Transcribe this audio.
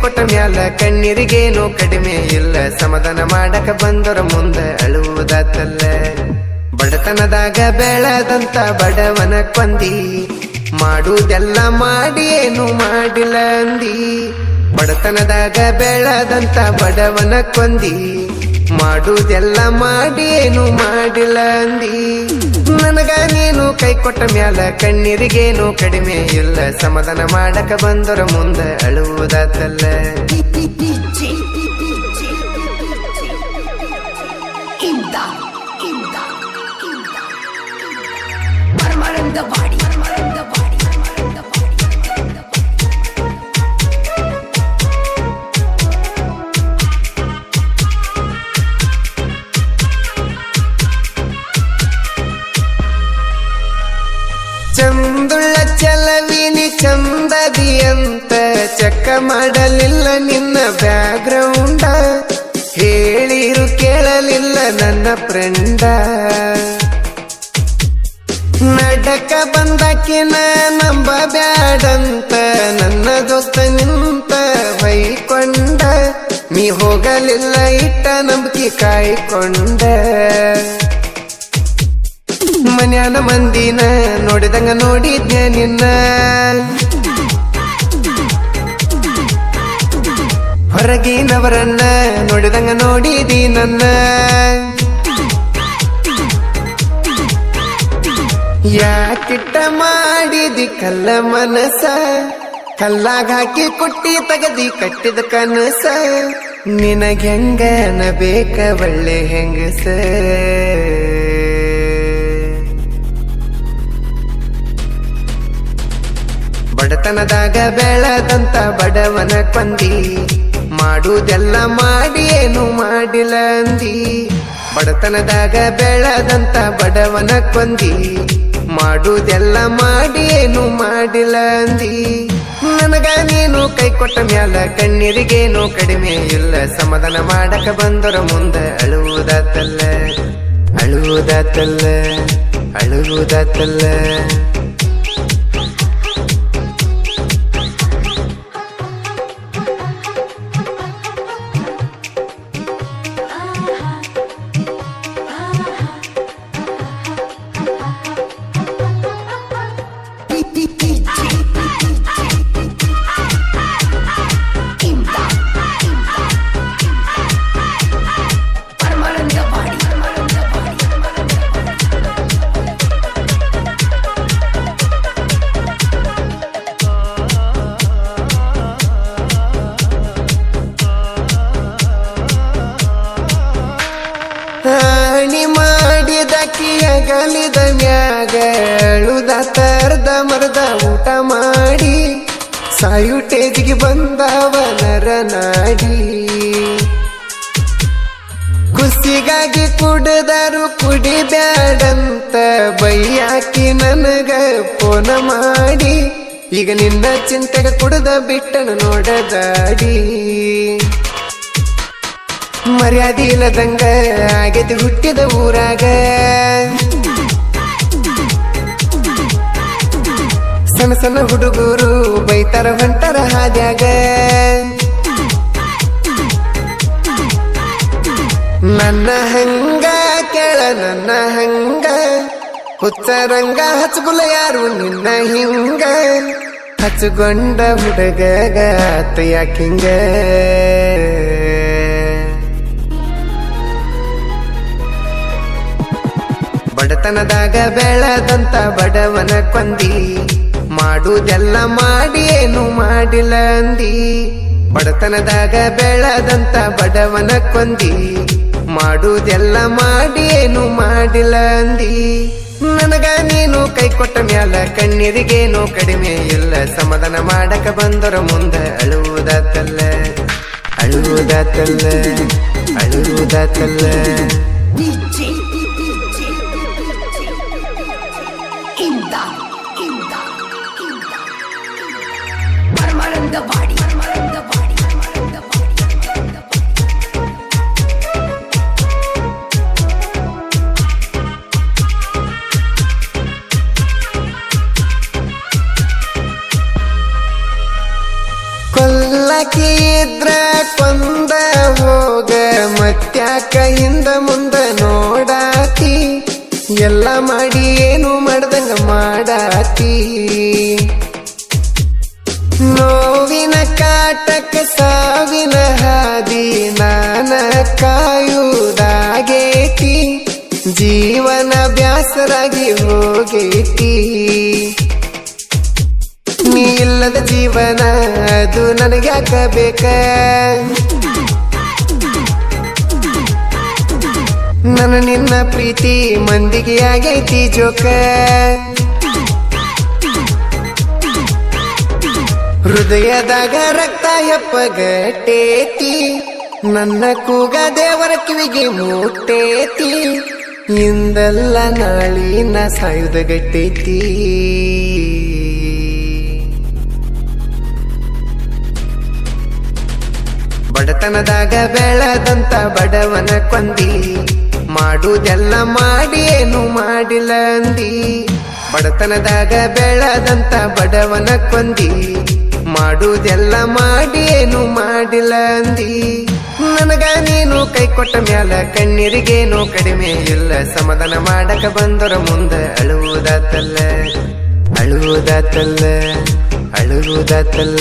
ಕೊಟ್ಟ ಮ್ಯಾಲ ಕಣ್ಣೀರಿಗೇನು ಕಡಿಮೆ ಇಲ್ಲ. ಸಮಾಧಾನ ಮಾಡಕ ಬಂದರ ಮುಂದೆ ಅಳುವುದಾತಲ್ಲ. ಬಡತನದಾಗ ಬೆಳದಂತ ಬಡವನ ಕೊಂದಿ. ಮಾಡುವುದೆಲ್ಲ ಮಾಡಿ ಏನು ಮಾಡಿಲ್ಲ ಅಂದಿ. ಬಡತನದಾಗ ಬೆಳದಂತ ಬಡವನ ಕೊಂದಿ. ಮಾಡುವುದೆಲ್ಲ ಮಾಡಿ ಏನು ಮಾಡಿಲ್ಲ ಅಂದಿ ನನಗ ನೀನು ಕೈ ಕೊಟ್ಟ ಮ್ಯಾಲ ಕಣ್ಣೀರಿಗೇನು ಕಡಿಮೆ ಇಲ್ಲ ಸಮಾಧಾನ ಮಾಡಕ ಬಂದರ ಮುಂದ ಅಳುವುದಾತಲ್ಲ ಇಂದ ಇಂದ ಚಂದದಿ ಅಂತ ಚಕ್ಕ ಮಾಡಲಿಲ್ಲ ನಿನ್ನ ಬ್ಯಾಗ್ರೌಂಡ. ಹೇಳಿರು ಕೇಳಲಿಲ್ಲ ನನ್ನ ಫ್ರೆಂಡ. ನಡಕ ಬಂದಕಿನ ನಂಬ ಬ್ಯಾಡಂತ, ನನ್ನ ದೋಸ್ತ ನಿಂತ ಬೈಕೊಂಡ. ನೀ ಹೋಗಲಿಲ್ಲ ಇಟ್ಟ ನಂಬಿಕೆ ಕಾಯ್ಕೊಂಡ. ಮನ್ಯಾನ ಮಂದಿನ ನೋಡಿದಂಗ ನೋಡಿದ್ದೆ ನಿನ್ನ? ಹೊರಗಿನವರನ್ನ ನೋಡಿದಂಗ ನೋಡಿದಿ ನನ್ನ? ಯಾಕಿಟ್ಟ ಮಾಡಿದಿ ಕಲ್ಲ ಮನಸ? ಕಲ್ಲಾಗ ಹಾಕಿ ಕುಟ್ಟಿ ತಗದಿ ಕಟ್ಟಿದ ಕನಸ? ನಿನಗೆಂಗನ ಬೇಕ ಒಳ್ಳೆ ಹೆಂಗಸ? ಬಡತನದಾಗ ಬೆಳದಂತ ಬಡವನ ಕೊಂದಿ. ಮಾಡುದೆಲ್ಲ ಮಾಡಿ ಏನು ಮಾಡಿಲ್ಲ ಅಂದಿ. ಬಡತನದಾಗ ಬೆಳದಂತ ಬಡವನ ಕೊಂದಿ. ಮಾಡುದೆಲ್ಲ ಮಾಡಿ ಏನು ಮಾಡಿಲ್ಲ ಅಂದಿ. ನನಗ ನೀನು ಕೈ ಕೊಟ್ಟ ಮ್ಯಾಲ ಕಣ್ಣೀರಿಗೇನು ಕಡಿಮೆ ಇಲ್ಲ. ಸಮಾಧಾನ ಮಾಡಕ ಬಂದರ ಮುಂದೆ ಅಳುವುದಾತಲ್ಲ ಅಳುವುದಾತಲ್ಲ ಅಳುವುದಾತಲ್ಲ. ಮಾಡಿದ ಗಲಿದ ಮ್ಯಾಗ ಅಳುದ ತರ್ದ ಮರದ ಊಟ ಮಾಡಿ, ಸಾಯುಟೇಜಿಗೆ ಬಂದವ ನರ ನಾಡಿ. ಖುಷಿಗಾಗಿ ಕುಡಿದರು ಕುಡಿಬ್ಯಾಡಂತ ಬೈಯಾಕಿ ನನಗ ಫೋನ ಮಾಡಿ, ಈಗ ನಿನ್ನ ಚಿಂತೆಗೆ ಕುಡ್ದ ಬಿಟ್ಟನು ನೋಡದಾಡಿ ಮರ್ಯಾದೆ ಇಲ್ಲದಂಗ ಆಗೈತಿ ಹುಟ್ಟಿದ ಊರಾಗ. ಸಣ್ಣ ಸಣ್ಣ ಹುಡುಗರು ಬೈತಾರ, ಹೊಂಟಾರ ಹಾದ್ಯಾಗ. ನನ್ನ ಹಂಗ ಕೇಳ, ನನ್ನ ಹಂಗ ಹುಚ್ಚರಂಗ ಹಚ್ಚಗುಲ ಯಾರು ನಿನ್ನ ಹಿಂಗ. ಹಚ್ಚಗೊಂಡ ಹುಡುಗ ಯಾಕಿಂಗ ಬಡತನದಾಗ ಬೆಳೆದಂತ ಬಡವನ ಕೊಂದಿ, ಮಾಡುದೆಲ್ಲ ಮಾಡಿ ಏನು ಮಾಡಿಲ್ಲ ಅಂದಿ. ಬಡತನದಾಗ ಬೆಳೆದಂತ ಬಡವನ ಕೊಂದಿ, ಮಾಡುದೆಲ್ಲ ಮಾಡಿ ಏನು ಮಾಡಿಲ್ಲ ಅಂದಿ. ನನಗ ನೀನು ಕೈ ಕೊಟ್ಟ ಮ್ಯಾಲ ಕಣ್ಣೀರಿಗೇನು ಕಡಿಮೆ ಇಲ್ಲ. ಸಮಾಧಾನ ಮಾಡಕ ಬಂದರ ಮುಂದ ಅಳುವುದಲ್ಲ ಅಳುವುದಲ್ಲ ಅಳುವುದಾತಲ್ಲ ಇದ್ರ ಕೊಂದ ಹೋಗ ಮತ್ಯಾಕ ಹಿಂದ ಮುಂದ ನೋಡಾತಿ. ಎಲ್ಲ ಮಾಡಿ ಏನು ಮಾಡ್ದಂಗ ಮಾಡಾತಿ. ನೋವಿನ ಕಾಟಕ, ಸಾವಿನ ಹಾದಿ, ನಾನ ಕಾಯುವುದಾಗೇತಿ ಜೀವನ ಬ್ಯಾಸರಾಗಿ ಹೋಗೇತಿ. ನೀ ಇಲ್ಲದ ಜೀವನ, ಅದು ನನಗೆ ಬೇಕ ನನ್ನ ನಿನ್ನ ಪ್ರೀತಿ ಮಂದಿಗೆ ಆಗೈತಿ ಜೋಕ. ಹೃದಯದಾಗ ರಕ್ತ ಎಪ್ಪಗಟ್ಟೇತಿ, ನನ್ನ ಕೂಗ ದೇವರ ಕಿವಿಗೆ ಮುಟ್ಟೇತಿ, ಇಂದಲ್ಲ ನಾಳಿನ ಸಾಯುದ ಗಟ್ಟೈತಿ ಬಡತನದಾಗ ಬೆಳೆದಂತ ಬಡವನ ಕೊಂದಿ ಮಾಡುವುದೆಲ್ಲ ಮಾಡಿ ಏನು ಮಾಡಿಲ್ಲ ಅಂದಿ. ಬಡತನದಾಗ ಬೆಳೆದಂತ ಬಡವನ ಕೊಂದಿ ಮಾಡುವುದೆಲ್ಲ ಮಾಡಿ ಏನು ಮಾಡಿಲ್ಲ ಅಂದಿ. ನನಗ ನೀನು ಕೈ ಕೊಟ್ಟ ಮ್ಯಾಲ ಕಣ್ಣೀರಿಗೇನು ಕಡಿಮೆ ಇಲ್ಲ. ಸಮಾಧಾನ ಮಾಡಕ ಬಂದರ ಮುಂದ ಅಳುವುದಾತಲ್ಲ. ಅಳುವುದಾತಲ್ಲ. ಅಳುವುದಾತಲ್ಲ.